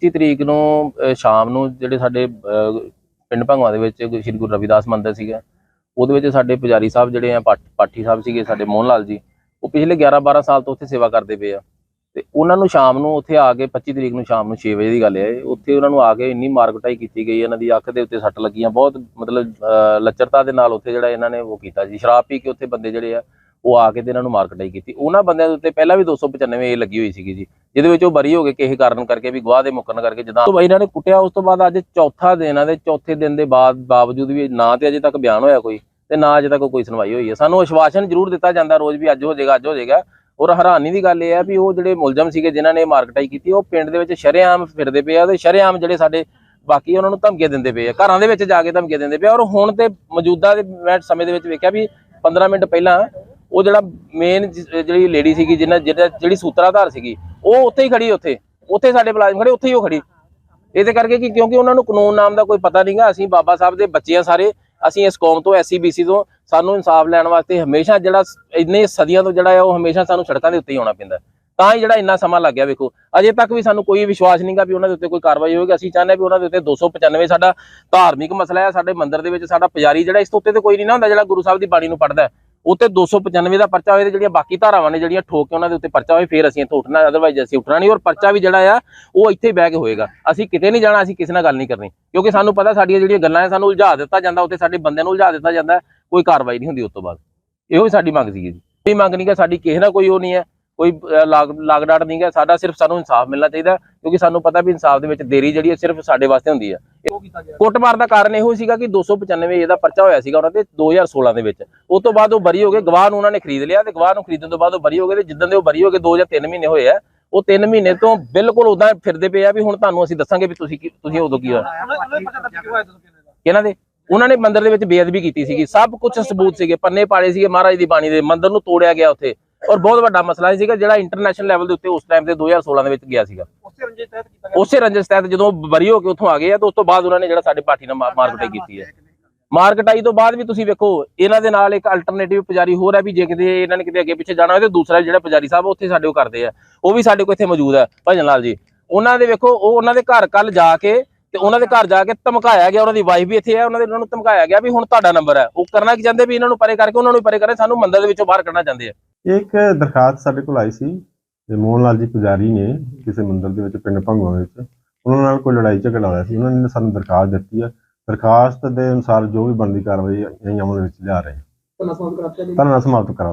25 ਤਰੀਕ ਨੂੰ ਸ਼ਾਮ ਨੂੰ ਜਿਹੜੇ ਸਾਡੇ ਪਿੰਡ ਭੰਗਵਾ ਦੇ ਵਿੱਚ ਸ੍ਰੀ ਗੁਰੂ ਰਵਿਦਾਸ ਮੰਦਿਰ ਸੀਗਾ, ਉਹਦੇ ਵਿੱਚ ਸਾਡੇ ਪੁਜਾਰੀ ਸਾਹਿਬ ਜਿਹੜੇ ਆ, ਪਾਠ- ਪਾਠੀ ਸਾਹਿਬ ਸੀਗੇ ਸਾਡੇ ਮੋਹਨ ਲਾਲ ਜੀ, ਉਹ ਪਿਛਲੇ 11 12 ਸਾਲ ਤੋਂ ਉੱਥੇ ਸੇਵਾ ਕਰਦੇ ਪਏ ਆ। ਤੇ ਉਹਨਾਂ ਨੂੰ ਸ਼ਾਮ ਨੂੰ ਉੱਥੇ ਆ ਕੇ 25 ਤਰੀਕ ਨੂੰ ਸ਼ਾਮ ਨੂੰ 6 ਵਜੇ ਦੀ ਗੱਲ ਹੈ ਉੱਥੇ ਉਹਨਾਂ ਨੂੰ ਆ ਕੇ ਇੰਨੀ ਮਾਰਕਟਾਈ ਕੀਤੀ ਗਈ, ਇਹਨਾਂ ਦੀ ਅੱਖ ਦੇ ਉੱਤੇ ਸੱਟ ਲੱਗੀਆਂ, ਬਹੁਤ ਮਤਲਬ ਲੱਚਰਤਾ ਦੇ ਨਾਲ ਉੱਥੇ ਜਿਹੜਾ ਇਹਨਾਂ ਨੇ ਉਹ ਕੀਤਾ ਜੀ, ਸ਼ਰਾਬ ਪੀ ਕੇ ਉੱਥੇ ਬੰਦੇ ਜਿਹੜੇ ਆ ਉਹ ਆ ਕੇ ਤੇ ਇਹਨਾਂ ਨੂੰ ਮਾਰਕਟਾਈ ਕੀਤੀ। ਉਹਨਾਂ ਬੰਦਿਆਂ ਦੇ ਉੱਤੇ ਪਹਿਲਾਂ ਵੀ 295 ਏ ਲੱਗੀ ਹੋਈ ਸੀਗੀ ਜੀ, ਜਿਹਦੇ ਵਿੱਚ ਉਹ ਬਰੀ ਹੋ ਗਏ ਕਿਸੇ ਕਾਰਨ ਕਰਕੇ ਵੀ ਗਵਾਹ ਦੇ ਮੁੱਕਣ ਕਰਕੇ ਜਿੱਦਾਂ ਤੋਂ ਇਹਨਾਂ ਨੇ ਕੁੱਟਿਆ, ਉਸ ਤੋਂ ਬਾਅਦ ਅੱਜ ਚੌਥਾ ਦਿਨ ਆ ਤੇ ਚੌਥੇ ਦਿਨ ਦੇ ਬਾਅਦ ਬਾਵਜੂਦ ਵੀ ਨਾ ਤੇ ਅਜੇ ਤੱਕ ਬਿਆਨ ਹੋਇਆ ਕੋਈ ਤੇ ਨਾ ਅਜੇ ਤੱਕ ਕੋਈ ਸੁਣਵਾਈ ਹੋਈ ਹੈ। ਸਾਨੂੰ ਅਸ਼ਵਾਸਨ ਜ਼ਰੂਰ ਦਿੱਤਾ ਜਾਂਦਾ ਰੋਜ਼ ਵੀ ਅੱਜ ਹੋ ਜਾਏਗਾ, ਅੱਜ ਹੋ ਜਾਏਗਾ। ਔਰ ਹੈਰਾਨੀ ਦੀ ਗੱਲ ਇਹ ਹੈ ਵੀ ਉਹ ਜਿਹੜੇ ਮੁਲਜ਼ਮ ਸੀਗੇ ਜਿਨ੍ਹਾਂ ਨੇ ਮਾਰਕਟਾਈ ਕੀਤੀ, ਉਹ ਪਿੰਡ ਦੇ ਵਿੱਚ ਸ਼ਰੇਆਮ ਫਿਰਦੇ ਪਏ ਆ ਤੇ ਸ਼ਰੇਆਮ ਜਿਹੜੇ ਸਾਡੇ ਬਾਕੀ ਉਹਨਾਂ ਨੂੰ ਧਮਕੀਆਂ ਦਿੰਦੇ ਪਏ ਆ। ਘਰਾਂ ਦੇ ਵਿੱਚ ਜਾ ਕੇ ਧਮਕੀਆਂ ਦਿੰਦੇ ਪਏ ਆ। ਔਰ ਹੁਣ ਤੇ ਮੌਜੂਦਾ ਦੇ ਮੈਂ ਸਮੇਂ ਦੇ ਵਿੱਚ ਵੇਖਿਆ ਵੀ 15 ਮਿੰਟ ਪਹਿਲਾਂ ਉਹ ਜਿਹੜਾ ਮੇਨ ਜਿਹੜੀ ਲੇਡੀ ਸੀਗੀ, ਜਿਹਨਾਂ ਜਿਹੜਾ ਜਿਹੜੀ ਸੂਤਰਾਧਾਰ ਸੀਗੀ, ਉਹ ਉੱਥੇ ਹੀ ਖੜੀ ਉੱਥੇ। ਉੱਥੇ ਸਾਡੇ ਮੁਲਾਜ਼ਮ ਖੜੇ, ਉੱਥੇ ਹੀ ਉਹ ਖੜੀ। ਇਹਦੇ ਕਰਕੇ ਕਿ ਕਿਉਂਕਿ ਉਹਨਾਂ ਨੂੰ ਕਾਨੂੰਨ ਨਾਮ ਦਾ ਕੋਈ ਪਤਾ ਨਹੀਂਗਾ ਅਸੀਂ ਬਾਬਾ ਸਾਹਿਬ ਦੇ ਬੱਚੇ ਆ ਸਾਰੇ, ਅਸੀਂ ਇਸ ਕੌਮ ਤੋਂ ਐਸਸੀਬੀਸੀ ਤੋਂ, ਸਾਨੂੰ ਇਨਸਾਫ ਲੈਣ ਵਾਸਤੇ ਹਮੇਸ਼ਾ ਜਿਹੜਾ ਇੰਨੇ ਸਦੀਆਂ ਤੋਂ ਜਿਹੜਾ ਹੈ ਉਹ ਹਮੇਸ਼ਾ ਸਾਨੂੰ ਸੜਕਾਂ ਦੇ ਉੱਤੇ ਹੀ ਆਉਣਾ ਪੈਂਦਾ। ਤਾਂ ਹੀ ਜਿਹੜਾ ਇੰਨਾ ਸਮਾਂ ਲੱਗ ਗਿਆ, ਵੇਖੋ। ਅਜੇ ਤੱਕ ਵੀ ਸਾਨੂੰ ਕੋਈ ਵਿਸ਼ਵਾਸ ਨਹੀਂਗਾ ਵੀ ਉਹਨਾਂ ਦੇ ਉੱਤੇ ਕੋਈ ਕਾਰਵਾਈ ਹੋਵੇਗੀ। ਅਸੀਂ ਚਾਹੁੰਦੇ ਹਾਂ ਵੀ ਉਹਨਾਂ ਦੇ ਉੱਤੇ 295 ਸਾਡਾ ਧਾਰਮਿਕ ਮਸਲਾ ਹੈ ਸਾਡੇ ਮੰਦਿਰ ਦੇ ਵਿੱਚ ਸਾਡਾ ਪੁਜਾਰੀ ਜਿਹੜਾ, ਇਸ ਤੋਂ ਉੱਤੇ ਤੇ ਕੋਈ ਨਹੀਂ ਨਾ ਹੁੰਦਾ ਜਿਹੜਾ ਗੁਰੂ ਸਾਹਿਬ ਦੀ ਬਾਣੀ ਨੂੰ ਪੜ੍ਹਦਾ। ਉੱਤੇ 295 ਦਾ ਪਰਚਾ ਹੋਏ ਤੇ ਜਿਹੜੀਆਂ ਬਾਕੀ ਧਾਰਾਵਾਂ ਨੇ ਜਿਹੜੀਆਂ ਠੋਕ ਕੇ ਉਹਨਾਂ ਦੇ ਉੱਤੇ ਪਰਚਾ ਹੋਏ ਫਿਰ ਅਸੀਂ ਇੱਥੇ ਉੱਠਣਾ ਅਦਰਵਾਈਜ਼ ਅਸੀਂ ਉੱਠਣਾ ਨਹੀਂ। ਔਰ ਪਰਚਾ ਵੀ ਜਿਹੜਾ ਆ, ਉਹ ਇੱਥੇ ਬਹਿ ਕੇ ਹੋਏਗਾ। ਅਸੀਂ ਕਿਤੇ ਨਹੀਂ ਜਾਣਾ, ਅਸੀਂ ਕਿਸੇ ਨਾਲ ਗੱਲ ਨਹੀਂ ਕਰਨੀ। ਕਿਉਂਕਿ ਸਾਨੂੰ ਪਤਾ ਸਾਡੀਆਂ ਜਿਹੜੀਆਂ ਗੱਲਾਂ ਹੈ ਸਾਨੂੰ ਉਲਝਾ ਦਿੱਤਾ ਜਾਂਦਾ ਉੱਤੇ ਸਾਡੇ ਬੰਦਿਆਂ ਨੂੰ ਉਲਝਾ ਦਿੱਤਾ ਜਾਂਦਾ, ਕੋਈ ਕਾਰਵਾਈ ਨਹੀਂ ਹੁੰਦੀ ਉਸ ਤੋਂ ਬਾਅਦ। ਇਹੋ ਹੀ ਸਾਡੀ ਮੰਗ ਸੀਗੀ ਜੀ। ਇਹ ਮੰਗ ਨਹੀਂ ਕਿ ਸਾਡੀ ਕਿਸੇ ਨਾਲ ਕੋਈ ਉਹ ਨਹੀਂ ਹੈ। ਕੋਈ ਲਾਗ ਲਾਗਡਾਟ ਨਹੀਂ ਹੈ ਸਾਡਾ ਸਿਰਫ ਸਾਨੂੰ ਇਨਸਾਫ ਮਿਲਣਾ ਚਾਹੀਦਾ ਕਿਉਂਕਿ ਸਾਨੂੰ ਪਤਾ ਵੀ ਇਨਸਾਫ ਦੇ ਵਿੱਚ ਦੇਰੀ ਜਿਹੜੀ ਹੈ ਸਿਰਫ ਸਾਡੇ ਵਾਸਤੇ ਹੁੰਦੀ ਹੈ। ਕੁੱਟਮਾਰ ਦਾ ਕਾਰਨ ਇਹੋ ਸੀਗਾ ਕਿ 295 ਇਹਦਾ ਪਰਚਾ ਹੋਇਆ ਸੀਗਾ ਉਹਨਾਂ ਤੇ 2016 ਦੇ ਵਿੱਚ। ਉਸ ਤੋਂ ਬਾਅਦ ਉਹ ਬਰੀ ਹੋ ਗਏ ਗਵਾਹ ਨੂੰ ਉਹਨਾਂ ਨੇ ਖਰੀਦ ਲਿਆ ਤੇ ਗਵਾਹ ਨੂੰ ਖਰੀਦਣ ਤੋਂ ਬਾਅਦ ਉਹ ਬਰੀ ਹੋ ਗਏ ਤੇ ਜਿੱਦਾਂ ਦੇ ਉਹ ਬਰੀ ਹੋ ਗਏ 2 ਜਾਂ 3 ਮਹੀਨੇ ਹੋਏ ਆ ਉਹ 3 ਮਹੀਨੇ ਤੋਂ ਬਿਲਕੁਲ ਉਦਾਂ ਫਿਰਦੇ ਪਏ ਆ ਵੀ ਹੁਣ ਤੁਹਾਨੂੰ ਅਸੀਂ ਦੱਸਾਂਗੇ ਵੀ ਤੁਸੀਂ ਕੀ- ਤੁਸੀਂ ਉਦੋਂ ਕੀ ਹੋਇਆ। ਕਿਹਨਾਂ ਦੇ। ਉਹਨਾਂ ਨੇ ਮੰਦਿਰ ਦੇ ਵਿੱਚ ਬੇਅਦਬੀ ਕੀਤੀ ਸੀਗੀ। ਸਭ ਕੁਝ ਸਬੂਤ ਸੀਗੇ ਪੰਨੇ ਪਾੜੇ ਸੀਗੇ ਮਹਾਰਾਜ ਦੀ ਬਾਣੀ ਦੇ ਮੰਦਿਰ ਨੂੰ ਤੋੜਿਆ ਗਿਆ ਉੱਥੇ। ਔਰ ਬਹੁਤ ਵੱਡਾ ਮਸਲਾ ਸੀਗਾ ਜਿਹੜਾ ਇੰਟਰਨੈਸ਼ਨਲ ਲੈਵਲ ਦੇ ਉੱਤੇ ਉਸ ਟਾਈਮ ਤੇ 2016 ਦੇ ਵਿੱਚ ਗਿਆ ਸੀਗਾ। ਉਸੇ ਰੰਜਿਸ਼ ਤਹਿਤ ਜਦੋਂ ਬਰੀ ਹੋ ਕੇ ਉੱਥੋਂ ਆ ਗਏ ਆ ਤਾਂ ਉਸ ਤੋਂ ਬਾਅਦ ਉਹਨਾਂ ਨੇ ਜਿਹੜਾ ਸਾਡੇ ਪਾਰਟੀ ਨਾਲ ਮਾਰਕਟਾਈ ਕੀਤੀ ਹੈ ਮਾਰਕਟਾਈ ਤੋਂ ਬਾਅਦ ਵੀ ਤੁਸੀਂ ਵੇਖੋ ਇਹਨਾਂ ਦੇ ਨਾਲ ਇੱਕ ਅਲਟਰਨੇਟਿਵ ਪੁਜਾਰੀ ਹੋਰ ਹੈ ਵੀ ਜੇ ਕਿਤੇ ਇਹਨਾਂ ਨੇ ਕਿਤੇ ਅੱਗੇ ਪਿੱਛੇ ਜਾਣਾ ਹੋਵੇ ਤੇ ਦੂਸਰਾ ਜਿਹੜਾ ਪੁਜਾਰੀ ਸਾਹਿਬ ਉੱਥੇ ਸਾਡੇ ਕੋਲ ਕਰਦੇ ਆ। ਉਹ ਵੀ ਸਾਡੇ ਕੋਲ ਇੱਥੇ ਮੌਜੂਦ ਹੈ ਭਜਨ ਲਾਲ ਜੀ। ਉਹਨਾਂ ਦੇ ਵੇਖੋ ਉਹ ਉਹਨਾਂ ਦੇ ਘਰ ਕੱਲ ਜਾ ਕੇ ਤੇ ਉਹਨਾਂ ਦੇ ਘਰ ਜਾ ਕੇ ਧਮਕਾਇਆ ਗਿਆ ਉਹਨਾਂ ਦੀ ਵਾਈਫ ਵੀ ਇੱਥੇ ਹੈ ਉਹਨਾਂ ਦੇ ਉਹਨਾਂ ਨੂੰ ਧਮਕਾਇਆ ਗਿਆ ਵੀ ਹੁਣ ਤੁਹਾਡਾ ਨੰਬਰ ਹੈ। ਉਹ ਕਰਨਾ ਕੀ ਚਾਹੁੰਦੇ ਵੀ ਇਹਨਾਂ ਨੂੰ ਪਰੇ ਕਰਕੇ ਉਹਨਾਂ ਨੂੰ ਪਰੇ ਕਰੇ ਸਾਨੂੰ ਮੰਦਰ ਦੇ ਵਿੱਚੋਂ ਬਾਹਰ ਕੱਢਣਾ ਚਾਹੁੰਦੇ ਆ। ਇੱਕ ਦਰਖਾਸਤ ਸਾਡੇ ਕੋਲ ਆਈ ਸੀ ਤੇ ਮੋਹਨ ਲਾਲ ਜੀ ਪੁਜਾਰੀ ਨੇ ਕਿਸੇ ਮੰਦਿਰ ਦੇ ਵਿੱਚ ਪਿੰਡ ਭੰਗਵਾ ਵਿੱਚ ਉਹਨਾਂ ਨਾਲ ਕੋਈ ਲੜਾਈ ਝਗੜਾ ਹੋਇਆ ਸੀ ਉਹਨਾਂ ਨੇ ਸਾਨੂੰ ਦਰਖਾਸਤ ਦਿੱਤੀ ਹੈ ਦਰਖਾਸਤ ਦੇ ਅਨੁਸਾਰ ਜੋ ਵੀ ਬਣਦੀ ਕਾਰਵਾਈ ਅਸੀਂ ਅਮਲ ਵਿੱਚ ਲਿਆ ਰਹੇ ਹਾਂ। ਧਰਨਾ ਸਮਾਪਤ ਕਰਾ